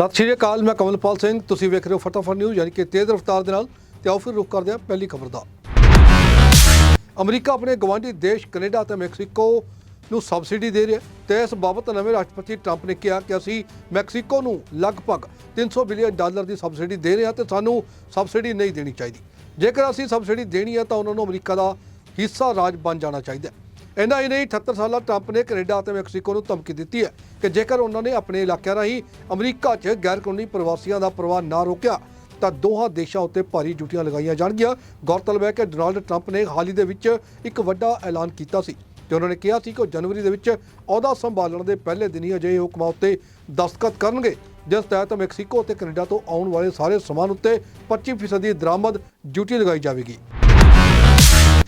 ਸਤਿ ਸ਼੍ਰੀ ਅਕਾਲ, ਮੈਂ ਕਮਲਪਾਲ ਸਿੰਘ। ਤੁਸੀਂ ਵੇਖ ਰਹੇ ਹੋ ਫਟਾਫਟ ਨਿਊਜ਼, ਯਾਨੀ ਕਿ ਤੇਜ਼ ਰਫ਼ਤਾਰ ਦੇ ਨਾਲ। ਤੇ ਆਓ ਫਿਰ ਰੁਕ ਕਰਦੇ ਹਾਂ ਪਹਿਲੀ ਖਬਰ ਦਾ। ਅਮਰੀਕਾ ਆਪਣੇ ਗਵਾਂਢੀ ਦੇਸ਼ ਕੈਨੇਡਾ ਅਤੇ ਮੈਕਸੀਕੋ ਨੂੰ ਸਬਸਿਡੀ ਦੇ ਰਿਹਾ ਹੈ। ਤੇ ਇਸ ਬਾਬਤ ਨਵੇਂ ਰਾਸ਼ਟਰਪਤੀ ਟਰੰਪ ਨੇ ਕਿਹਾ ਕਿ ਅਸੀਂ ਮੈਕਸੀਕੋ ਨੂੰ ਲਗਭਗ 300 ਬਿਲੀਅਨ ਡਾਲਰ ਦੀ ਸਬਸਿਡੀ ਦੇ ਰਹੇ ਹਾਂ ਤੇ ਸਾਨੂੰ ਸਬਸਿਡੀ ਨਹੀਂ ਦੇਣੀ ਚਾਹੀਦੀ। ਜੇਕਰ ਅਸੀਂ ਸਬਸਿਡੀ ਦੇਣੀ ਹੈ ਤਾਂ ਉਹਨਾਂ ਨੂੰ ਅਮਰੀਕਾ ਦਾ ਹਿੱਸਾ ਰਾਜ ਬਣ ਜਾਣਾ ਚਾਹੀਦਾ ਹੈ। ਇੰਨਾ ਹੀ ਨਹੀਂ 78 ਸਾਲਾ ਟਰੰਪ ਨੇ ਕੈਨੇਡਾ ਅਤੇ ਮੈਕਸੀਕੋ ਨੂੰ ਧਮਕੀ ਦਿੱਤੀ ਹੈ ਕਿ ਜੇਕਰ ਉਹਨਾਂ ਨੇ ਆਪਣੇ ਇਲਾਕਿਆਂ ਰਾਹੀਂ ਅਮਰੀਕਾ 'ਚ ਗੈਰ ਕਾਨੂੰਨੀ ਪ੍ਰਵਾਸੀਆਂ ਦਾ ਪ੍ਰਵਾਹ ਨਾ ਰੋਕਿਆ, ਤਾਂ ਦੋਹਾਂ ਦੇਸ਼ਾਂ ਉੱਤੇ ਭਾਰੀ ਡਿਊਟੀਆਂ ਲਗਾਈਆਂ ਜਾਣਗੀਆਂ। ਗੌਰਤਲਬ ਹੈ ਕਿ ਡੋਨਾਲਡ ਟਰੰਪ ਨੇ ਹਾਲ ਹੀ ਦੇ ਵਿੱਚ ਇੱਕ ਵੱਡਾ ਐਲਾਨ ਕੀਤਾ ਸੀ ਤੇ ਉਹਨਾਂ ਨੇ ਕਿਹਾ ਸੀ ਕਿ ਉਹ ਜਨਵਰੀ ਦੇ ਵਿੱਚ ਅਹੁਦਾ ਸੰਭਾਲਣ ਦੇ ਪਹਿਲੇ ਦਿਨ ਹੀ ਅਜਿਹੇ ਹੁਕਮਾਂ ਉੱਤੇ ਦਸਤਖਤ ਕਰਨਗੇ, ਜਿਸ ਤਹਿਤ ਮੈਕਸੀਕੋ ਅਤੇ ਕੈਨੇਡਾ ਤੋਂ ਆਉਣ ਵਾਲੇ ਸਾਰੇ ਸਮਾਨ ਉੱਤੇ 25% ਦੀ ਦਰਾਮਦ ਡਿਊਟੀ ਲਗਾਈ ਜਾਵੇਗੀ।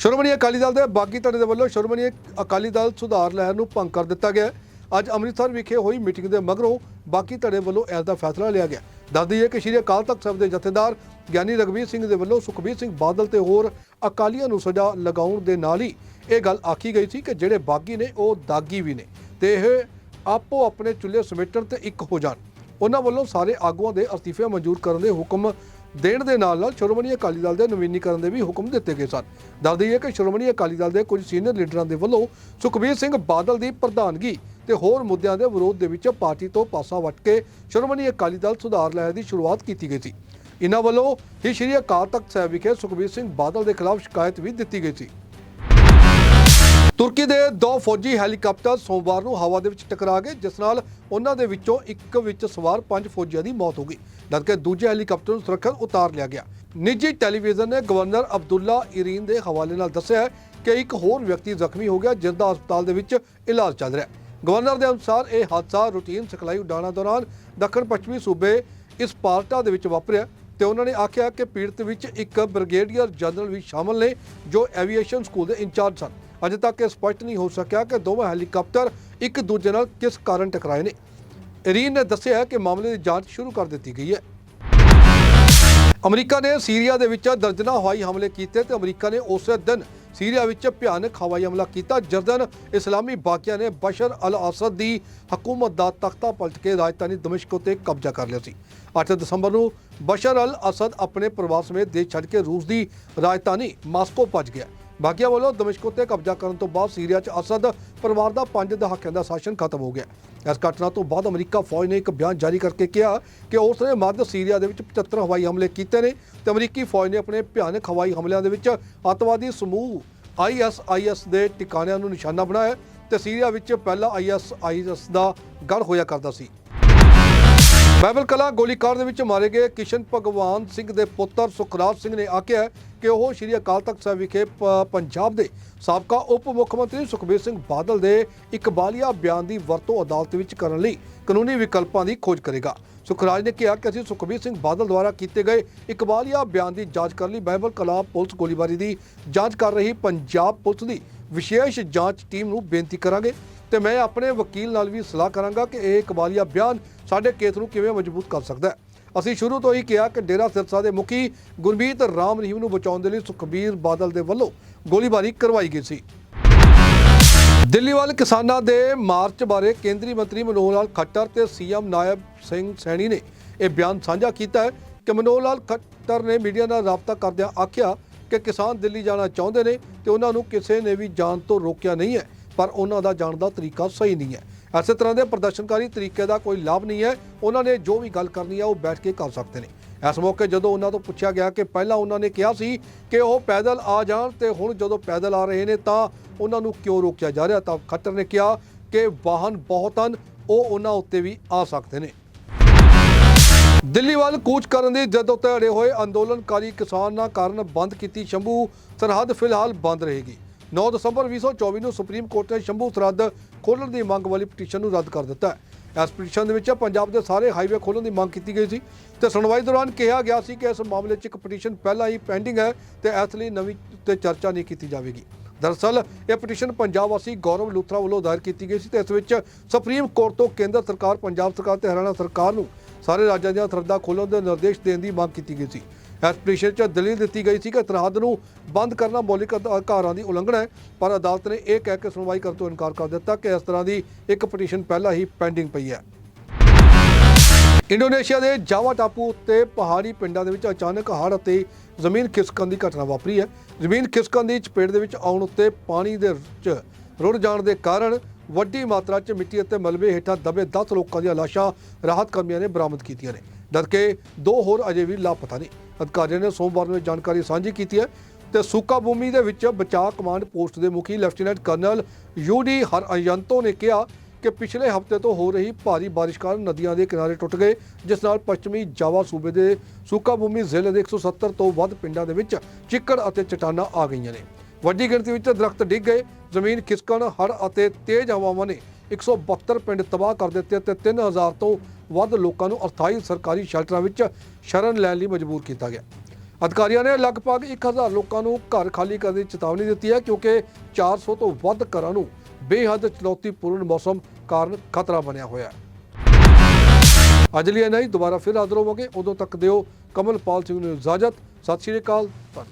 ਸ਼੍ਰੋਮਣੀ ਅਕਾਲੀ ਦਲ ਦੇ ਬਾਗੀ ਧੜੇ ਦੇ ਵੱਲੋਂ ਸ਼੍ਰੋਮਣੀ ਅਕਾਲੀ ਦਲ ਸੁਧਾਰ ਲਹਿਰ ਨੂੰ ਭੰਗ ਕਰ ਦਿੱਤਾ ਗਿਆ ਅੱਜ ਅੰਮ੍ਰਿਤਸਰ ਵਿਖੇ ਹੋਈ ਮੀਟਿੰਗ ਦੇ ਮਗਰੋਂ ਬਾਕੀ ਧੜੇ ਵੱਲੋਂ ਇਸ ਦਾ ਫੈਸਲਾ ਲਿਆ ਗਿਆ। ਦੱਸਦੀ ਹੈ ਕਿ ਸ਼੍ਰੀ ਅਕਾਲ ਤਖਤ ਸਾਹਿਬ ਦੇ ਜਥੇਦਾਰ ਗਿਆਨੀ ਰਗਵੀਰ ਸਿੰਘ ਦੇ ਵੱਲੋਂ ਸੁਖਬੀਰ ਸਿੰਘ ਬਾਦਲ ਤੇ ਹੋਰ ਅਕਾਲੀਆਂ ਨੂੰ ਸਜ਼ਾ ਲਗਾਉਣ ਦੇ ਨਾਲ ਹੀ ਇਹ ਗੱਲ ਆਖੀ ਗਈ ਸੀ ਕਿ ਜਿਹੜੇ ਬਾਗੀ ਨੇ ਉਹ ਦਾਗੀ ਵੀ ਨੇ ਤੇ ਇਹ ਆਪੋ ਆਪਣੇ ਚੁੱਲ੍ਹੇ ਸਮੇਟਣ ਤੇ ਇੱਕ ਹੋ ਜਾਣ। ਉਹਨਾਂ ਵੱਲੋਂ ਸਾਰੇ ਆਗੂਆਂ ਦੇ ਅਸਤੀਫੇ ਮਨਜ਼ੂਰ ਕਰਨ ਦੇ ਹੁਕਮ ਦੇਣ ਦੇ ਨਾਲ ਨਾਲ ਸ਼੍ਰੋਮਣੀ ਅਕਾਲੀ ਦਲ ਦੇ ਨਵੀਨੀਕਰਨ ਦੇ ਵੀ ਹੁਕਮ ਦਿੱਤੇ ਗਏ ਸਨ। ਦੱਸਦੀ ਹੈ ਕਿ ਸ਼੍ਰੋਮਣੀ ਅਕਾਲੀ ਦਲ ਦੇ ਕੁਝ ਸੀਨੀਅਰ ਲੀਡਰਾਂ ਦੇ ਵੱਲੋਂ ਸੁਖਬੀਰ ਸਿੰਘ ਬਾਦਲ ਦੀ ਪ੍ਰਧਾਨਗੀ ਤੇ ਹੋਰ ਮੁੱਦਿਆਂ ਦੇ ਵਿਰੋਧ ਦੇ ਵਿੱਚ ਪਾਰਟੀ ਤੋਂ ਪਾਸਾ ਵੱਟ ਕੇ ਸ਼੍ਰੋਮਣੀ ਅਕਾਲੀ ਦਲ ਸੁਧਾਰ ਲਹਿਰ ਦੀ ਸ਼ੁਰੂਆਤ ਕੀਤੀ ਗਈ ਸੀ। ਇਹਨਾਂ ਵੱਲੋਂ ਹੀ ਸ਼੍ਰੀ ਅਕਾਲ ਤਖਤ ਸਾਹਿਬ ਵਿਖੇ ਸੁਖਬੀਰ ਸਿੰਘ ਬਾਦਲ ਦੇ ਖਿਲਾਫ ਸ਼ਿਕਾਇਤ ਵੀ ਦਿੱਤੀ ਗਈ ਸੀ। ਤੁਰਕੀ ਦੇ ਦੋ ਫੌਜੀ ਹੈਲੀਕਾਪਟਰ ਸੋਮਵਾਰ ਨੂੰ ਹਵਾ ਦੇ ਵਿੱਚ ਟਕਰਾ ਗਏ, ਜਿਸ ਨਾਲ ਉਹਨਾਂ ਦੇ ਵਿੱਚੋਂ ਇੱਕ ਵਿੱਚ ਸਵਾਰ ਪੰਜ ਫੌਜੀਆਂ ਦੀ ਮੌਤ ਹੋ ਗਈ, ਜਦਕਿ ਦੂਜੇ ਹੈਲੀਕਾਪਟਰ ਨੂੰ ਸੁਰੱਖਿਅਤ ਉਤਾਰ ਲਿਆ ਗਿਆ। ਨਿੱਜੀ ਟੈਲੀਵਿਜ਼ਨ ਨੇ ਗਵਰਨਰ ਅਬਦੁੱਲਾ ਇਰੀਨ ਦੇ ਹਵਾਲੇ ਨਾਲ ਦੱਸਿਆ ਕਿ ਇੱਕ ਹੋਰ ਵਿਅਕਤੀ ਜ਼ਖਮੀ ਹੋ ਗਿਆ, ਜਿਸ ਦਾ ਹਸਪਤਾਲ ਦੇ ਵਿੱਚ ਇਲਾਜ ਚੱਲ ਰਿਹਾ ਹੈ। ਗਵਰਨਰ ਦੇ ਅਨੁਸਾਰ ਇਹ ਹਾਦਸਾ ਰੂਟੀਨ ਸਿਖਲਾਈ ਉਡਾਣਾਂ ਦੌਰਾਨ ਦੱਖਣ ਪੱਛਮੀ ਸੂਬੇ ਇਸ ਪਾਰਟਾ ਦੇ ਵਿੱਚ ਵਾਪਰਿਆ ਤੇ ਉਹਨਾਂ ਨੇ ਆਖਿਆ ਕਿ ਪੀੜਤ ਵਿੱਚ ਇੱਕ ਬ੍ਰਿਗੇਡੀਅਰ ਜਨਰਲ ਵੀ ਸ਼ਾਮਲ ਨੇ, ਜੋ ਐਵੀਏਸ਼ਨ ਸਕੂਲ ਦੇ ਇੰਚਾਰਜ ਸਨ। ਅਜੇ ਤੱਕ ਇਹ ਸਪਸ਼ਟ ਨਹੀਂ ਹੋ ਸਕਿਆ ਕਿ ਦੋਵੇਂ ਹੈਲੀਕਾਪਟਰ ਇੱਕ ਦੂਜੇ ਨਾਲ ਕਿਸ ਕਾਰਨ ਟਕਰਾਏ ਨੇ। ਇਰੀਨ ਨੇ ਦੱਸਿਆ ਕਿ ਮਾਮਲੇ ਦੀ ਜਾਂਚ ਸ਼ੁਰੂ ਕਰ ਦਿੱਤੀ ਗਈ ਹੈ। ਅਮਰੀਕਾ ਨੇ ਸੀਰੀਆ ਦੇ ਵਿੱਚ ਦਰਜਨਾ ਹਵਾਈ ਹਮਲੇ ਕੀਤੇ ਤੇ ਅਮਰੀਕਾ ਨੇ ਉਸੇ ਦਿਨ ਸੀਰੀਆ ਵਿੱਚ ਭਿਆਨਕ ਹਵਾਈ ਹਮਲਾ ਕੀਤਾ, ਜਿਸ ਦਿਨ ਇਸਲਾਮੀ ਬਾਕੀਆਂ ਨੇ ਬਸ਼ਰ ਅਲ ਅਸਦ ਦੀ ਹਕੂਮਤ ਦਾ ਤਖਤਾ ਪਲਟ ਕੇ ਰਾਜਧਾਨੀ ਦਮਿਸ਼ਕ ਉੱਤੇ ਕਬਜ਼ਾ ਕਰ ਲਿਆ ਸੀ। 8 ਦਸੰਬਰ ਨੂੰ ਬਸ਼ਰ ਅਲ ਅਸਦ ਆਪਣੇ ਪਰਿਵਾਰ ਸਮੇਤ ਦੇਸ਼ ਛੱਡ ਕੇ ਰੂਸ ਦੀ ਰਾਜਧਾਨੀ ਮਾਸਕੋ ਭੱਜ ਗਿਆ। ਬਾਕੀਆਂ ਵੱਲੋਂ ਦਮਿਸ਼ਕ ਉੱਤੇ ਕਬਜ਼ਾ ਕਰਨ ਤੋਂ ਬਾਅਦ ਸੀਰੀਆ 'ਚ ਅਸਦ ਪਰਿਵਾਰ ਦਾ 5 ਦਹਾਕਿਆਂ ਦਾ ਸ਼ਾਸਨ ਖਤਮ ਹੋ ਗਿਆ। ਇਸ ਘਟਨਾ ਤੋਂ ਬਾਅਦ ਅਮਰੀਕਾ ਫੌਜ ਨੇ ਇੱਕ ਬਿਆਨ ਜਾਰੀ ਕਰਕੇ ਕਿਹਾ ਕਿ ਉਸ ਨੇ ਮੱਧ ਸੀਰੀਆ ਦੇ ਵਿੱਚ 75 ਹਵਾਈ ਹਮਲੇ ਕੀਤੇ ਨੇ ਤੇ ਅਮਰੀਕੀ ਫੌਜ ਨੇ ਆਪਣੇ ਭਿਆਨਕ ਹਵਾਈ ਹਮਲਿਆਂ ਦੇ ਵਿੱਚ ਅੱਤਵਾਦੀ ਸਮੂਹ ਆਈਐਸਆਈਐਸ ਦੇ ਟਿਕਾਣਿਆਂ ਨੂੰ ਨਿਸ਼ਾਨਾ ਬਣਾਇਆ ਤੇ ਸੀਰੀਆ ਵਿੱਚ ਪਹਿਲਾ ਆਈਐਸਆਈਐਸ ਦਾ ਗੜ ਹੋਇਆ ਕਰਦਾ ਸੀ। ਬਾਈਬਲ ਕਲਾ ਗੋਲੀਕਾਂਡ ਦੇ ਵਿੱਚ ਮਾਰੇ ਗਏ ਕਿਸ਼ਨ ਭਗਵਾਨ ਸਿੰਘ ਦੇ ਪੁੱਤਰ ਸੁਖਰਾਜ ਸਿੰਘ ਨੇ ਆਖਿਆ ਕਿ ਉਹ ਸ਼੍ਰੀ ਅਕਾਲ ਤਖਤ ਸਾਹਿਬ ਵਿਖੇ ਪ- ਪੰਜਾਬ ਦੇ ਸਾਬਕਾ ਉਪ ਮੁੱਖ ਮੰਤਰੀ ਸੁਖਬੀਰ ਸਿੰਘ ਬਾਦਲ ਦੇ ਇਕਬਾਲੀਆ ਬਿਆਨ ਦੀ ਵਰਤੋਂ ਅਦਾਲਤ ਵਿੱਚ ਕਰਨ ਲਈ ਕਾਨੂੰਨੀ ਵਿਕਲਪਾਂ ਦੀ ਖੋਜ ਕਰੇਗਾ। ਸੁਖਰਾਜ ਨੇ ਕਿਹਾ ਕਿ ਅਸੀਂ ਸੁਖਬੀਰ ਸਿੰਘ ਬਾਦਲ ਦੁਆਰਾ ਕੀਤੇ ਗਏ ਇਕਬਾਲੀਆ ਬਿਆਨ ਦੀ ਜਾਂਚ ਕਰਨ ਲਈ ਬਾਈਬਲ ਕਲਾ ਪੁਲਿਸ ਗੋਲੀਬਾਰੀ ਦੀ ਜਾਂਚ ਕਰ ਰਹੀ ਪੰਜਾਬ ਪੁਲਿਸ ਦੀ ਵਿਸ਼ੇਸ਼ ਜਾਂਚ ਟੀਮ ਨੂੰ ਬੇਨਤੀ ਕਰਾਂਗੇ। ਤੇ ਮੈਂ ਆਪਣੇ ਵਕੀਲ ਨਾਲ ਵੀ ਸਲਾਹ ਕਰਾਂਗਾ ਕਿ ਇਹ ਇਕਬਾਲੀਆ ਬਿਆਨ ਸਾਡੇ ਕੇਸ ਨੂੰ ਕਿਵੇਂ ਮਜ਼ਬੂਤ ਕਰ ਸਕਦਾ ਹੈ। ਅਸੀਂ ਸ਼ੁਰੂ ਤੋਂ ਹੀ ਕਿਹਾ ਕਿ ਡੇਰਾ ਸਿਰਸਾ ਦੇ ਮੁਖੀ ਗੁਰਮੀਤ ਰਾਮ ਰਹੀਮ ਨੂੰ ਬਚਾਉਣ ਦੇ ਲਈ ਸੁਖਬੀਰ ਬਾਦਲ ਦੇ ਵੱਲੋਂ ਗੋਲੀਬਾਰੀ ਕਰਵਾਈ ਗਈ ਸੀ। ਦਿੱਲੀ ਵਾਲੇ ਕਿਸਾਨਾਂ ਦੇ ਮਾਰਚ ਬਾਰੇ ਕੇਂਦਰੀ ਮੰਤਰੀ ਮਨੋਹਰ ਲਾਲ ਖੱਟਰ ਤੇ ਸੀਐਮ ਨਾਇਬ ਸਿੰਘ ਸੈਣੀ ਨੇ ਇਹ ਬਿਆਨ ਸਾਂਝਾ ਕੀਤਾ ਹੈ ਕਿ ਮਨੋਹਰ ਲਾਲ ਖੱਟਰ ਨੇ ਮੀਡੀਆ ਨਾਲ ਰਾਬਤਾ ਕਰਦਿਆਂ ਆਖਿਆ ਕਿ ਕਿਸਾਨ ਦਿੱਲੀ ਜਾਣਾ ਚਾਹੁੰਦੇ ਨੇ ਤੇ ਉਹਨਾਂ ਨੂੰ ਕਿਸੇ ਨੇ ਵੀ ਜਾਣ ਤੋਂ ਰੋਕਿਆ ਨਹੀਂ ਹੈ। ਪਰ ਉਹਨਾਂ ਦਾ ਜਾਣ ਦਾ ਤਰੀਕਾ ਸਹੀ ਨਹੀਂ ਹੈ। ਐਸੇ ਤਰ੍ਹਾਂ ਦੇ ਪ੍ਰਦਰਸ਼ਨਕਾਰੀ ਤਰੀਕੇ ਦਾ ਕੋਈ ਲਾਭ ਨਹੀਂ ਹੈ। ਉਹਨਾਂ ਨੇ ਜੋ ਵੀ ਗੱਲ ਕਰਨੀ ਹੈ, ਉਹ ਬੈਠ ਕੇ ਕਰ ਸਕਦੇ ਨੇ। ਇਸ ਮੌਕੇ ਜਦੋਂ ਉਹਨਾਂ ਤੋਂ ਪੁੱਛਿਆ ਗਿਆ ਕਿ ਪਹਿਲਾਂ ਉਹਨਾਂ ਨੇ ਕਿਹਾ ਸੀ ਕਿ ਉਹ ਪੈਦਲ ਆ ਜਾਣ ਤੇ ਹੁਣ ਜਦੋਂ ਪੈਦਲ ਆ ਰਹੇ ਨੇ ਤਾਂ ਉਹਨਾਂ ਨੂੰ ਕਿਉਂ ਰੋਕਿਆ ਜਾ ਰਿਹਾ, ਤਾਂ ਖੱਟਰ ਨੇ ਕਿਹਾ ਕਿ ਵਾਹਨ ਬਹੁਤ ਹਨ, ਉਹ ਉਹਨਾਂ ਉੱਤੇ ਵੀ ਆ ਸਕਦੇ ਨੇ। ਦਿੱਲੀ ਵੱਲ ਕੂਚ ਕਰਨ ਦੀ ਜਦ ਉੱਤੇ ਅੜੇ ਹੋਏ ਅੰਦੋਲਨਕਾਰੀ ਕਿਸਾਨਾਂ ਕਾਰਨ ਬੰਦ ਕੀਤੀ ਸ਼ੰਭੂ, ਸਰਹੱਦ ਫਿਲਹਾਲ ਬੰਦ ਰਹੇਗੀ। 9 ਦਸੰਬਰ 2024 ਨੂੰ ਸੁਪਰੀਮ ਕੋਰਟ ਨੇ ਸ਼ੰਭੂ ਸਰਹੱਦ ਖੋਲ੍ਹਣ ਦੀ ਮੰਗ ਵਾਲੀ ਪਟੀਸ਼ਨ ਨੂੰ ਰੱਦ ਕਰ ਦਿੱਤਾ ਹੈ। ਇਸ ਪਟੀਸ਼ਨ ਦੇ ਵਿੱਚ ਪੰਜਾਬ ਦੇ ਸਾਰੇ ਹਾਈਵੇ ਖੋਲ੍ਹਣ ਦੀ ਮੰਗ ਕੀਤੀ ਗਈ ਸੀ ਤੇ ਸੁਣਵਾਈ ਦੌਰਾਨ ਕਿਹਾ ਗਿਆ ਸੀ ਕਿ ਇਸ ਮਾਮਲੇ 'ਚ ਇੱਕ ਪਟੀਸ਼ਨ ਪਹਿਲਾਂ ਹੀ ਪੈਂਡਿੰਗ ਹੈ ਤੇ ਇਸ ਲਈ ਨਵੀਂ ਤੇ ਚਰਚਾ ਨਹੀਂ ਕੀਤੀ ਜਾਵੇਗੀ। ਦਰਅਸਲ, ਇਹ ਪਟੀਸ਼ਨ ਪੰਜਾਬ ਵਾਸੀ ਗੌਰਵ ਲੂਥਰਾ ਵੱਲੋਂ ਦਾਇਰ ਕੀਤੀ ਗਈ ਸੀ ਤੇ ਇਸ ਵਿੱਚ ਸੁਪਰੀਮ ਕੋਰਟ ਤੋਂ ਕੇਂਦਰ ਸਰਕਾਰ, ਪੰਜਾਬ ਸਰਕਾਰ ਤੇ ਹਰਿਆਣਾ ਸਰਕਾਰ ਨੂੰ ਸਾਰੇ ਰਾਜਾਂ ਦੀਆਂ ਸਰਹੱਦਾਂ ਖੋਲ੍ਹਣ ਦੇ ਨਿਰਦੇਸ਼ ਦੇਣ ਦੀ ਮੰਗ ਕੀਤੀ ਗਈ ਸੀ। ਇਸ ਪਟੀਸ਼ਨ 'ਚ ਦਲੀਲ ਦਿੱਤੀ ਗਈ ਸੀ ਕਿ ਸਰਹੱਦ ਨੂੰ ਬੰਦ ਕਰਨਾ ਮੌਲਿਕ ਅਧਿਕਾਰਾਂ ਦੀ ਉਲੰਘਣਾ ਹੈ, ਪਰ ਅਦਾਲਤ ਨੇ ਇਹ ਕਹਿ ਕੇ ਸੁਣਵਾਈ ਕਰਨ ਤੋਂ ਇਨਕਾਰ ਕਰ ਦਿੱਤਾ ਕਿ ਇਸ ਤਰ੍ਹਾਂ ਦੀ ਇੱਕ ਪਟੀਸ਼ਨ ਪਹਿਲਾਂ ਹੀ ਪੈਂਡਿੰਗ ਪਈ ਹੈ। ਇੰਡੋਨੇਸ਼ੀਆ ਦੇ ਜਾਵਾ ਟਾਪੂ ਉੱਤੇ ਪਹਾੜੀ ਪਿੰਡਾਂ ਦੇ ਵਿੱਚ ਅਚਾਨਕ ਹੜ੍ਹ ਅਤੇ ਜ਼ਮੀਨ ਖਿਸਕਣ ਦੀ ਘਟਨਾ ਵਾਪਰੀ ਹੈ। ਜ਼ਮੀਨ ਖਿਸਕਣ ਦੀ ਚਪੇਟ ਦੇ ਵਿੱਚ ਆਉਣ ਉੱਤੇ ਪਾਣੀ ਦੇ ਵਿੱਚ ਰੁੜ ਜਾਣ ਦੇ ਕਾਰਨ ਵੱਡੀ ਮਾਤਰਾ 'ਚ ਮਿੱਟੀ ਅਤੇ ਮਲਬੇ ਹੇਠਾਂ ਦਬੇ 10 ਲੋਕਾਂ ਦੀਆਂ ਲਾਸ਼ਾਂ ਰਾਹਤ ਕਰਮੀਆਂ ਨੇ ਬਰਾਮਦ ਕੀਤੀਆਂ ਨੇ। ਜਦਕਿ ਦੋ ਹੋਰ ਅਜੇ ਵੀ ਲਾਪਤਾ ਨੇ। ਅਧਿਕਾਰੀਆਂ ਨੇ ਸੋਮਵਾਰ ਨੂੰ ਇਹ ਜਾਣਕਾਰੀ ਸਾਂਝੀ ਕੀਤੀ ਹੈ ਤੇ ਸੂਕਾ ਭੂਮੀ ਦੇ ਵਿੱਚ ਬਚਾਅ ਕਮਾਂਡ ਪੋਸਟ ਦੇ ਮੁਖੀ ਲੈਫਟੀਨੈਂਟ ਕਰਨਲ ਯੂਡੀ ਹਰਅਯੰਤੋ ਨੇ ਕਿਹਾ ਕਿ ਪਿਛਲੇ ਹਫ਼ਤੇ ਤੋਂ ਹੋ ਰਹੀ ਭਾਰੀ ਬਾਰਿਸ਼ ਕਾਰਨ ਨਦੀਆਂ ਦੇ ਕਿਨਾਰੇ ਟੁੱਟ ਗਏ, ਜਿਸ ਨਾਲ ਪੱਛਮੀ ਜਾਵਾ ਸੂਬੇ ਦੇ ਸੂਕਾ ਭੂਮੀ ਜ਼ਿਲ੍ਹੇ ਦੇ 170 ਤੋਂ ਵੱਧ ਪਿੰਡਾਂ ਦੇ ਵਿੱਚ ਚਿੱਕੜ ਅਤੇ ਚਟਾਨਾਂ ਆ ਗਈਆਂ ਨੇ। ਵੱਡੀ ਗਿਣਤੀ ਵਿੱਚ ਦਰਖਤ ਡਿੱਗ ਗਏ, ਜ਼ਮੀਨ ਖਿਸਕਣ, ਹੜ੍ਹ ਅਤੇ ਤੇਜ਼ ਹਵਾਵਾਂ ਨੇ 172 ਪਿੰਡ ਤਬਾਹ ਕਰ ਦਿੱਤੇ ਤੇ 3000 ਤੋਂ ਵੱਧ ਲੋਕਾਂ ਨੂੰ ਅਸਥਾਈ ਸਰਕਾਰੀ ਸ਼ੈਲਟਰਾਂ ਵਿੱਚ ਸ਼ਰਨ ਲੈਣ ਲਈ ਮਜਬੂਰ ਕੀਤਾ ਗਿਆ। ਅਧਿਕਾਰੀਆਂ ਨੇ ਲਗਭਗ 1000 ਲੋਕਾਂ ਨੂੰ ਘਰ ਖਾਲੀ ਕਰਨ ਦੀ ਚੇਤਾਵਨੀ ਦਿੱਤੀ ਹੈ, ਕਿਉਂਕਿ 400 ਤੋਂ ਵੱਧ ਘਰਾਂ ਨੂੰ ਬੇਹੱਦ ਚੁਣੌਤੀਪੂਰਨ ਮੌਸਮ ਕਾਰਨ ਖਤਰਾ ਬਣਿਆ ਹੋਇਆ ਹੈ। ਅੱਜ ਲਈ ਨਹੀਂ ਦੁਬਾਰਾ ਫਿਰ ਹਾਜ਼ਰ ਹੋਵਾਂਗੇ। ਉਦੋਂ ਤੱਕ ਦਿਓ ਕਮਲਪਾਲ ਸਿੰਘ ਨੂੰ ਇਜਾਜ਼ਤ। ਸਤਿ ਸ਼੍ਰੀ ਅਕਾਲ।